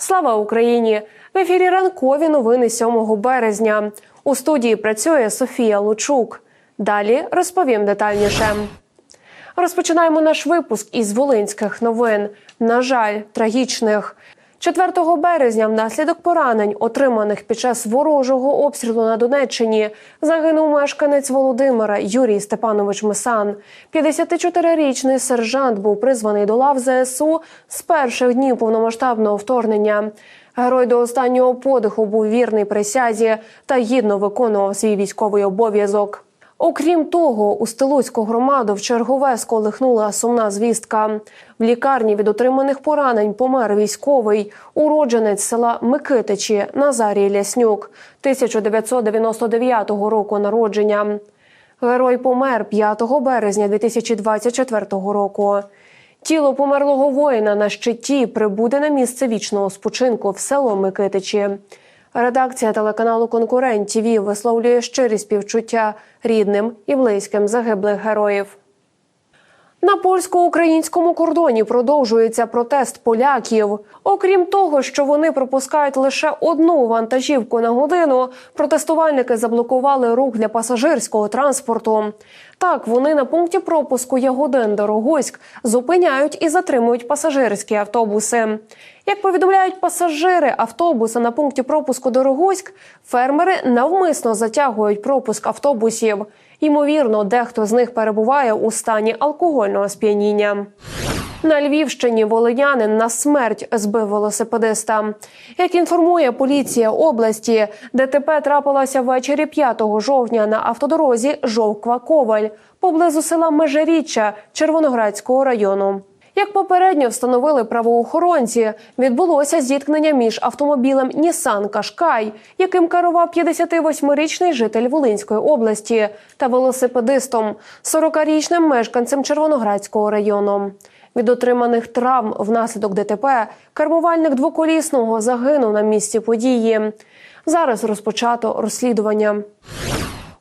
Слава Україні! В ефірі ранкові новини 7 березня. У студії працює Софія Лучук. Далі розповім детальніше. Розпочинаємо наш випуск із волинських новин. На жаль, трагічних. 4 березня, внаслідок поранень, отриманих під час ворожого обстрілу на Донеччині, загинув мешканець Володимира Юрій Степанович Месан. 54-річний сержант був призваний до лав ЗСУ з перших днів повномасштабного вторгнення. Герой до останнього подиху був вірний присязі та гідно виконував свій військовий обов'язок. Окрім того, у Стелуцьку громаду в чергове сколихнула сумна звістка. В лікарні від отриманих поранень помер військовий, уродженець села Микитичі Назарій Ляснюк, 1999 року народження. Герой помер 5 березня 2024 року. Тіло померлого воїна на щиті прибуде на місце вічного спочинку в село Микитичі. Редакція телеканалу Конкурент ТІВІ висловлює щирі співчуття рідним і близьким загиблих героїв. На польсько-українському кордоні продовжується протест поляків. Окрім того, що вони пропускають лише одну вантажівку на годину, протестувальники заблокували рух для пасажирського транспорту. Так, вони на пункті пропуску Ягодин Дорогойськ зупиняють і затримують пасажирські автобуси. Як повідомляють пасажири автобуса на пункті пропуску Дорогойськ, фермери навмисно затягують пропуск автобусів. Ймовірно, дехто з них перебуває у стані алкогольного сп'яніння. На Львівщині волинянин на смерть збив велосипедиста. Як інформує поліція області, ДТП трапилося ввечері 5 жовтня на автодорозі Жовква-Коваль поблизу села Межиріччя Червоноградського району. Як попередньо встановили правоохоронці, відбулося зіткнення між автомобілем Нісан Кашкай, яким керував 58-річний житель Волинської області, та велосипедистом, 40-річним мешканцем Червоноградського району. Від отриманих травм внаслідок ДТП кермувальник двоколісного загинув на місці події. Зараз розпочато розслідування.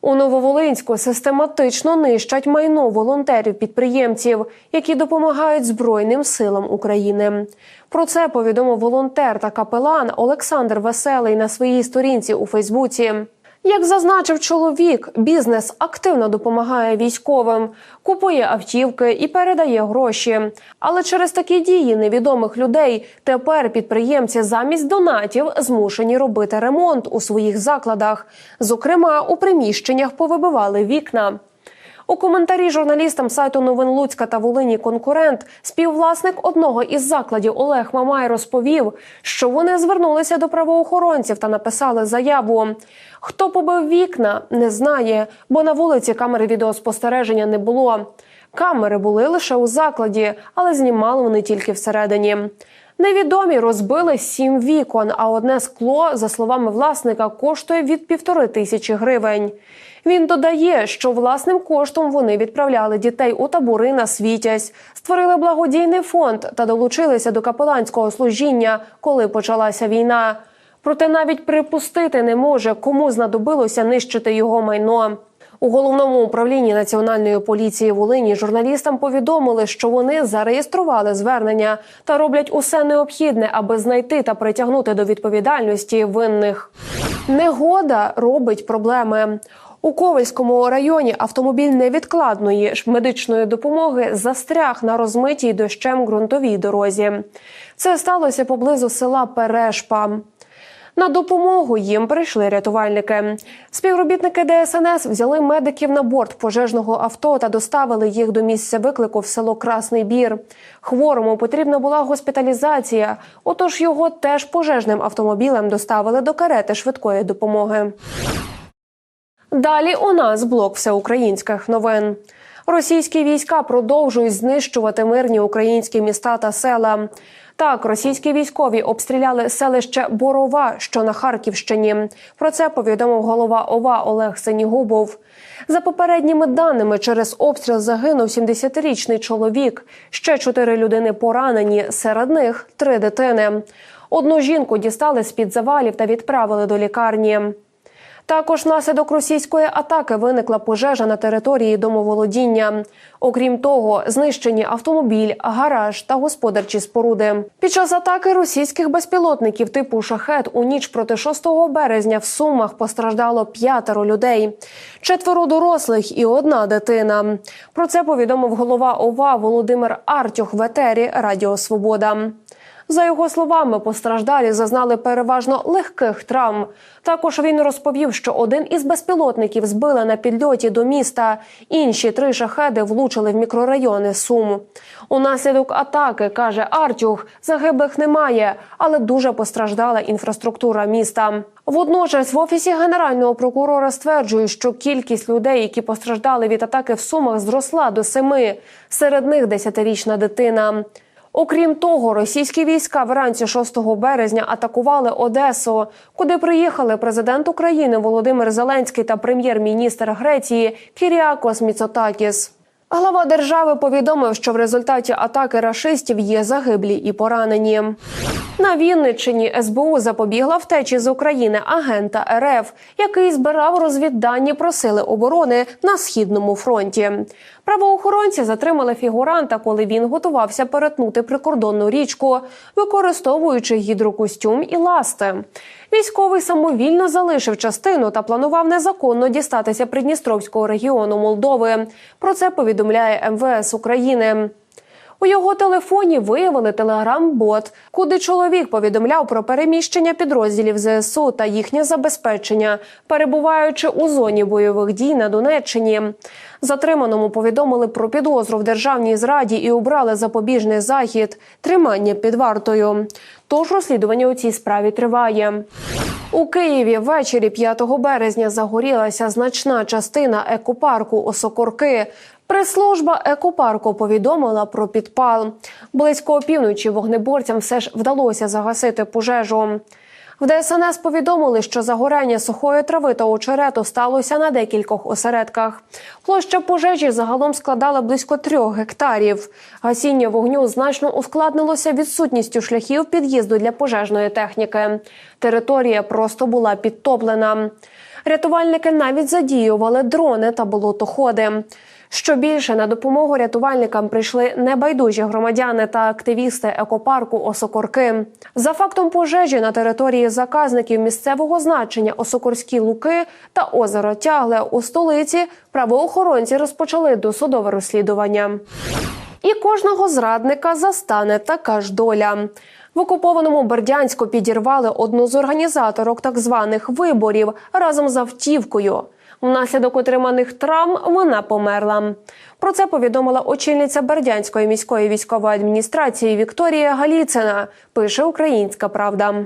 У Нововолинську систематично нищать майно волонтерів-підприємців, які допомагають Збройним силам України. Про це повідомив волонтер та капелан Олександр Веселий на своїй сторінці у Фейсбуці. Як зазначив чоловік, бізнес активно допомагає військовим, купує автівки і передає гроші. Але через такі дії невідомих людей тепер підприємці замість донатів змушені робити ремонт у своїх закладах. Зокрема, у приміщеннях повибивали вікна. У коментарі журналістам сайту новин Луцька та Волині конкурент співвласник одного із закладів Олег Мамай розповів, що вони звернулися до правоохоронців та написали заяву. Хто побив вікна, не знає, бо на вулиці камери відеоспостереження не було. Камери були лише у закладі, але знімали вони тільки всередині. Невідомі розбили сім вікон, а одне скло, за словами власника, коштує від півтори тисячі гривень. Він додає, що власним коштом вони відправляли дітей у табори на світязь, створили благодійний фонд та долучилися до капеланського служіння, коли почалася війна. Проте навіть припустити не може, кому знадобилося нищити його майно. У головному управлінні національної поліції Волині журналістам повідомили, що вони зареєстрували звернення та роблять усе необхідне, аби знайти та притягнути до відповідальності винних. Негода робить проблеми. У Ковальському районі автомобіль невідкладної медичної допомоги застряг на розмитій дощем ґрунтовій дорозі. Це сталося поблизу села Перешпа. На допомогу їм прийшли рятувальники. Співробітники ДСНС взяли медиків на борт пожежного авто та доставили їх до місця виклику в село Красний Бір. Хворому потрібна була госпіталізація, отож його теж пожежним автомобілем доставили до карети швидкої допомоги. Далі у нас блок всеукраїнських новин. Російські війська продовжують знищувати мирні українські міста та села. Так, російські військові обстріляли селище Борова, що на Харківщині. Про це повідомив голова ОВА Олег Сенігубов. За попередніми даними, через обстріл загинув 70-річний чоловік. Ще чотири людини поранені. Серед них три дитини. Одну жінку дістали з під завалів та відправили до лікарні. Також внаслідок російської атаки виникла пожежа на території домоволодіння. Окрім того, знищені автомобіль, гараж та господарчі споруди. Під час атаки російських безпілотників типу шахет у ніч проти 6 березня в Сумах постраждало п'ятеро людей, четверо дорослих і одна дитина. Про це повідомив голова ОВА Володимир Артюх в Радіо Свобода. За його словами, постраждалі зазнали переважно легких травм. Також він розповів, що один із безпілотників збили на підльоті до міста. Інші три шахеди влучили в мікрорайони Сум. Унаслідок атаки каже Артюх, загиблих немає, але дуже постраждала інфраструктура міста. Водночас в офісі генерального прокурора стверджують, що кількість людей, які постраждали від атаки в Сумах, зросла до семи. Серед них десятирічна дитина. Окрім того, російські війська вранці 6 березня атакували Одесу, куди приїхали президент України Володимир Зеленський та прем'єр-міністр Греції Кіріакос Міцотакіс. Глава держави повідомив, що в результаті атаки рашистів є загиблі і поранені. На Вінниччині СБУ запобігла втечі з України агента РФ, який збирав розвіддані про сили оборони на східному фронті. Правоохоронці затримали фігуранта, коли він готувався перетнути прикордонну річку, використовуючи гідрокостюм і ласти. Військовий самовільно залишив частину та планував незаконно дістатися Придністровського регіону Молдови. Про це повідомляє МВС України. У його телефоні виявили телеграм-бот, куди чоловік повідомляв про переміщення підрозділів ЗСУ та їхнє забезпечення, перебуваючи у зоні бойових дій на Донеччині. Затриманому повідомили про підозру в державній зраді і обрали запобіжний захід тримання під вартою. Тож розслідування у цій справі триває. У Києві ввечері 5 березня загорілася значна частина екопарку Осокорки. Прес-служба екопарку повідомила про підпал. Близько опівночі вогнеборцям все ж вдалося загасити пожежу. В ДСНС повідомили, що загоряння сухої трави та очерету сталося на декількох осередках. Площа пожежі загалом складала близько трьох гектарів. Гасіння вогню значно ускладнилося відсутністю шляхів під'їзду для пожежної техніки. Територія просто була підтоплена. Рятувальники навіть задіювали дрони та болотоходи. Що більше на допомогу рятувальникам прийшли небайдужі громадяни та активісти екопарку Осокорки. За фактом пожежі на території заказників місцевого значення Осокорські луки та озеро Тягле у столиці правоохоронці розпочали досудове розслідування. І кожного зрадника застане така ж доля. В окупованому Бердянську підірвали одну з організаторок так званих виборів разом з автівкою. Внаслідок отриманих травм вона померла. Про це повідомила очільниця Бердянської міської військової адміністрації Вікторія Галіцина. Пише Українська Правда.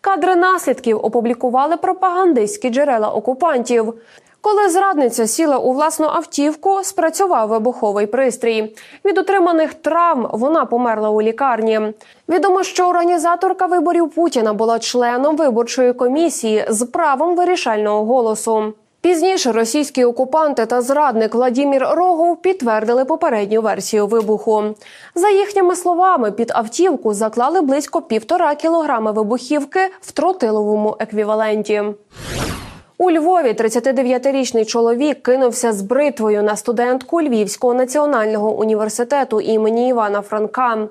Кадри наслідків опублікували пропагандистські джерела окупантів. Коли зрадниця сіла у власну автівку, спрацював вибуховий пристрій. Від отриманих травм вона померла у лікарні. Відомо, що організаторка виборів Путіна була членом виборчої комісії з правом вирішального голосу. Пізніше російські окупанти та зрадник Владімір Рогов підтвердили попередню версію вибуху. За їхніми словами, під автівку заклали близько півтора кілограми вибухівки в тротиловому еквіваленті. У Львові 39-річний чоловік кинувся з бритвою на студентку Львівського національного університету імені Івана Франка.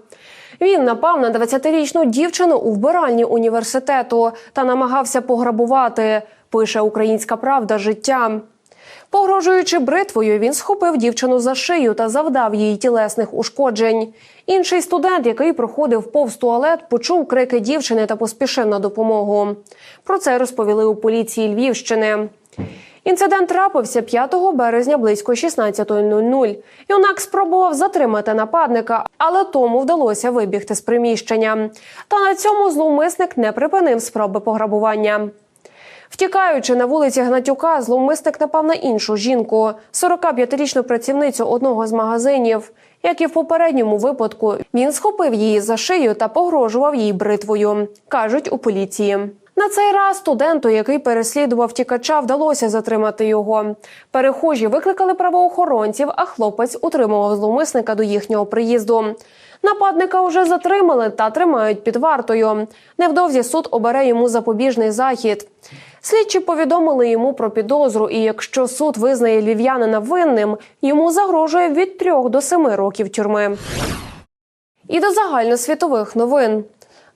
Він напав на 20-річну дівчину у вбиральні університету та намагався пограбувати. Пише Українська Правда життя. Погрожуючи бритвою, він схопив дівчину за шию та завдав їй тілесних ушкоджень. Інший студент, який проходив повз туалет, почув крики дівчини та поспішив на допомогу. Про це розповіли у поліції Львівщини. Інцидент трапився 5 березня близько 16.00. Юнак спробував затримати нападника, але тому вдалося вибігти з приміщення. Та на цьому зловмисник не припинив спроби пограбування. Втікаючи на вулиці Гнатюка, зловмисник напав на іншу жінку, 45-річну працівницю одного з магазинів. Як і в попередньому випадку, він схопив її за шию та погрожував їй бритвою, кажуть у поліції. На цей раз студенту, який переслідував тікача, вдалося затримати його. Перехожі викликали правоохоронців, а хлопець утримував зловмисника до їхнього приїзду. Нападника вже затримали та тримають під вартою. Невдовзі суд обере йому запобіжний захід. Слідчі повідомили йому про підозру, і якщо суд визнає львів'янина винним, йому загрожує від трьох до семи років тюрми. І до загальносвітових новин.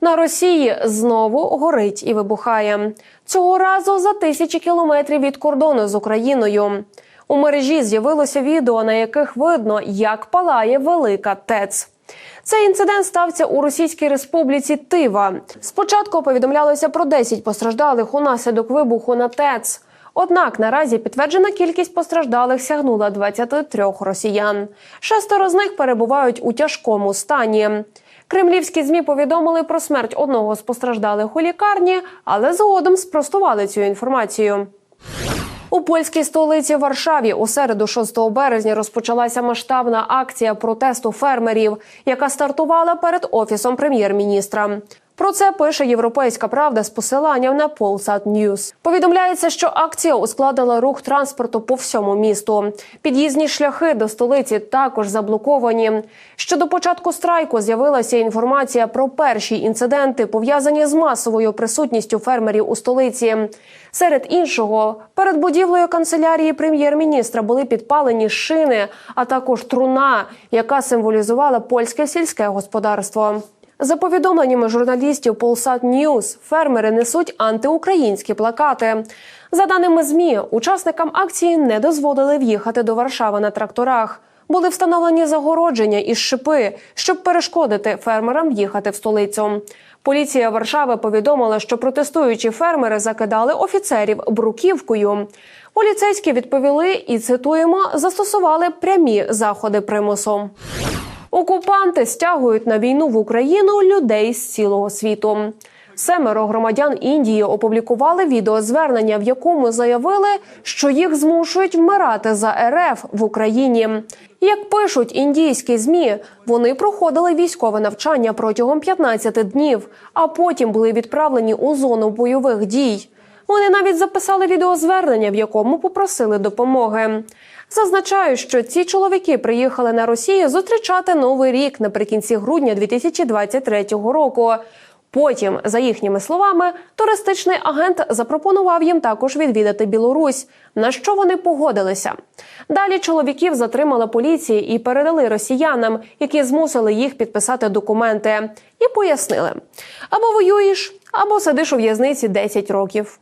На Росії знову горить і вибухає. Цього разу за тисячі кілометрів від кордону з Україною. У мережі з'явилося відео, на яких видно, як палає велика ТЕЦ. Цей інцидент стався у Російській Республіці Тива. Спочатку повідомлялося про 10 постраждалих унаслідок вибуху на ТЕЦ. Однак наразі підтверджена кількість постраждалих сягнула 23 росіян. Шестеро з них перебувають у тяжкому стані. Кремлівські змі повідомили про смерть одного з постраждалих у лікарні, але згодом спростували цю інформацію. У польській столиці Варшаві у середу, 6 березня, розпочалася масштабна акція протесту фермерів, яка стартувала перед офісом прем'єр-міністра. Про це пише Європейська Правда з посиланням на Polsat News. Повідомляється, що акція ускладила рух транспорту по всьому місту. Під'їзні шляхи до столиці також заблоковані. Ще до початку страйку з'явилася інформація про перші інциденти, пов'язані з масовою присутністю фермерів у столиці. Серед іншого, перед будівлею канцелярії прем'єр-міністра були підпалені шини, а також труна, яка символізувала польське сільське господарство. За повідомленнями журналістів Polsat News, фермери несуть антиукраїнські плакати. За даними змі, учасникам акції не дозволили в'їхати до Варшави на тракторах. Були встановлені загородження із шипи, щоб перешкодити фермерам в'їхати в столицю. Поліція Варшави повідомила, що протестуючі фермери закидали офіцерів бруківкою. Поліцейські відповіли і цитуємо застосували прямі заходи примусу. Окупанти стягують на війну в Україну людей з цілого світу. Семеро громадян Індії опублікували відеозвернення, в якому заявили, що їх змушують вмирати за РФ в Україні. Як пишуть індійські змі, вони проходили військове навчання протягом 15 днів, а потім були відправлені у зону бойових дій. Вони навіть записали відеозвернення, в якому попросили допомоги. Зазначаю, що ці чоловіки приїхали на Росію зустрічати новий рік наприкінці грудня 2023 року. Потім, за їхніми словами, туристичний агент запропонував їм також відвідати Білорусь, на що вони погодилися. Далі чоловіків затримала поліція і передали росіянам, які змусили їх підписати документи, і пояснили: або воюєш, або сидиш у в'язниці 10 років.